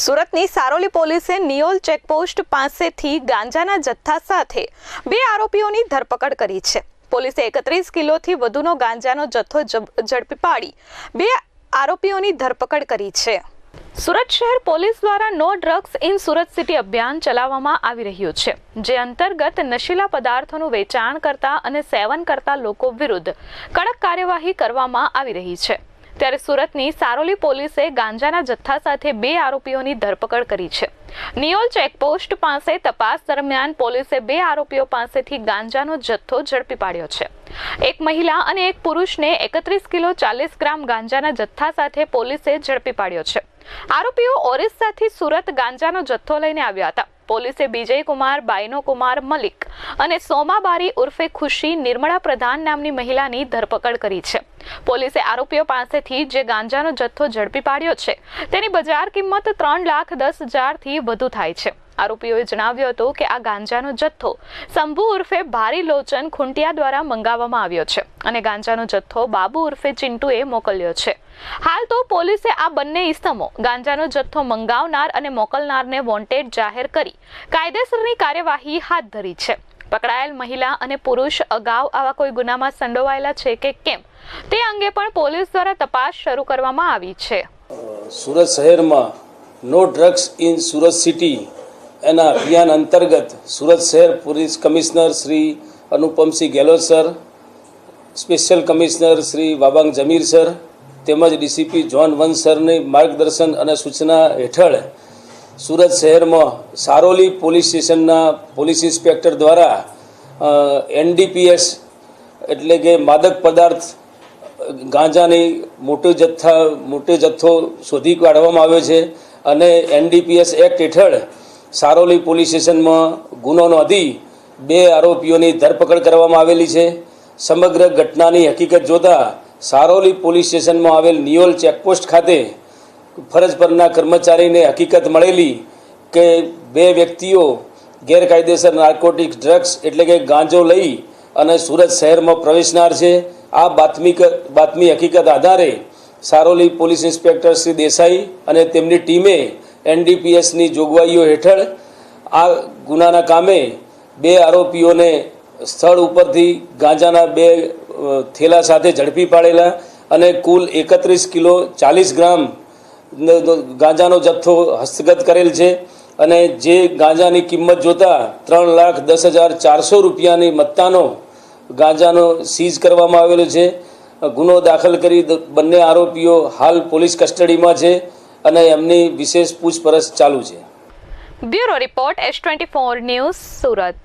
સુરતની સારોલી પોલીસે નિયોલ ચેકપોસ્ટ પાસેથી ગાંજાના જથ્થા સાથે બે આરોપીઓની ધરપકડ કરી છે. પોલીસે એકત્રીસ કિલોથી વધુનો ગાંજાનો જથ્થો ઝડપી પાડી બે આરોપીઓની ધરપકડ કરી છે. સુરત શહેર પોલીસ દ્વારા no drugs in Surat city અભિયાન ચલાવવામાં આવી રહ્યું છે, જે અંતર્ગત નશીલા પદાર્થોનું વેચાણ કરતા અને સેવન કરતા લોકો વિરુદ્ધ કડક કાર્યવાહી કરવામાં આવી રહી છે. ત્યારે સુરતની સારોલી પોલીસે ગાંજાના જથ્થા સાથે બે આરોપીઓની ધરપકડ કરી છે. નિયોલ ચેકપોસ્ટ પાસે તપાસ દરમિયાન પોલીસે બે આરોપીઓ પાસેથી ગાંજાનો જથ્થો ઝડપી પાડ્યો છે. એક મહિલા અને એક પુરુષને એકત્રીસ કિલો ચાલીસ ગ્રામ ગાંજાના જથ્થા સાથે પોલીસે ઝડપી પાડ્યો છે. આરોપીઓ ઓરિસ્સાથી સુરત ગાંજાનો જથ્થો લઈને આવ્યા હતા. પોલીસે વિજય કુમાર, બાઈનો કુમાર, મલિક અને સોમાબારી ઉર્ફે ખુશી નિર્મળા પ્રધાન નામની મહિલાની ધરપકડ કરી છે. પોલીસે આરોપીઓ પાસેથી જે ગાંજાનો જથ્થો ઝડપી પાડ્યો છે, તેની બજાર કિંમત ત્રણ લાખ દસ હજારથી વધુ થાય છે. આરોપીઓએ જણાવ્યું હતું કે આ ગાંજાનો જથ્થો શંભુ ઉર્ફે ભારી લોચન ખુંટિયા દ્વારા મંગાવવામાં આવ્યો છે અને ગાંજાનો જથ્થો બાબુ ઉર્ફે ચિંટુએ મોકલ્યો છે. હાલ તો પોલીસે આ બંને ઇસમો ગાંજાનો જથ્થો મંગાવનાર અને મોકલનારને વોન્ટેડ જાહેર કરી કાયદેસરની કાર્યવાહી હાથ ધરી છે. પકડાયેલ મહિલા અને પુરુષ અગાઉ આવા કોઈ ગુનામાં સંડોવાયેલા છે કે કેમ? તે અંગે પણ પોલીસ દ્વારા તપાસ શરૂ કરવામાં આવી છે. સુરત શહેરમાં no drugs in Surat city એના અભિયાન અંતર્ગત સુરત શહેર police commissioner Shri Anupamsinh Gehlot sir, special commissioner Shri Wabang Jamir sir, તેમજ ડીસીપી જોન વન સરની માર્ગદર્શન અને સૂચના હેઠળ સુરત શહેરમાં સારોલી પોલીસ સ્ટેશનના પોલીસ ઇન્સ્પેક્ટર દ્વારા એનડીપીએસ એટલે કે માદક પદાર્થ ગાંજાની મોટો જથ્થા, મોટો જથ્થો શોધી કાઢવામાં આવ્યો છે અને એનડીપીએસ એક્ટ હેઠળ સારોલી પોલીસ સ્ટેશનમાં ગુનો નોંધી બે આરોપીઓની ધરપકડ કરવામાં આવેલી છે. સમગ્ર ઘટનાની હકીકત જોતા સારોલી પોલીસ સ્ટેશનમાં આવેલ નિયોલ ચેકપોસ્ટ ખાતે ફરજ પરના કર્મચારીને હકીકત મળેલી કે બે વ્યક્તિઓ ગેરકાયદેસર નાર્કોટિક ડ્રગ્સ એટલે કે ગાંજો લઈ અને સુરત શહેરમાં પ્રવેશનાર છે. આ બાતમી બાતમી હકીકત આધારે સારોલી પોલીસ ઇન્સ્પેક્ટર શ્રી દેસાઈ અને તેમની ટીમે એનડીપીએસની જોગવાઈઓ હેઠળ આ ગુનાના કામે બે આરોપીઓને સ્થળ ઉપરથી ગાંજાના બે થેલા સાથે ઝડપી પાડેલા અને કુલ એકત્રીસ કિલો ચાલીસ ગ્રામ ગાંજાનો જથ્થો હસ્તગત કરેલ છે અને જે ગાંજાની કિંમત જોતા ત્રણ લાખ દસ હજાર ચારસો રૂપિયાની મત્તાનો ગાંજાનો સીઝ કરવામાં આવેલો છે. ગુનો દાખલ કરી બંને આરોપીઓ હાલ પોલીસ કસ્ટડીમાં છે. અને એમની વિશેષ પૂછપરછ ચાલુ છે. Bureau report S twenty four news Surat.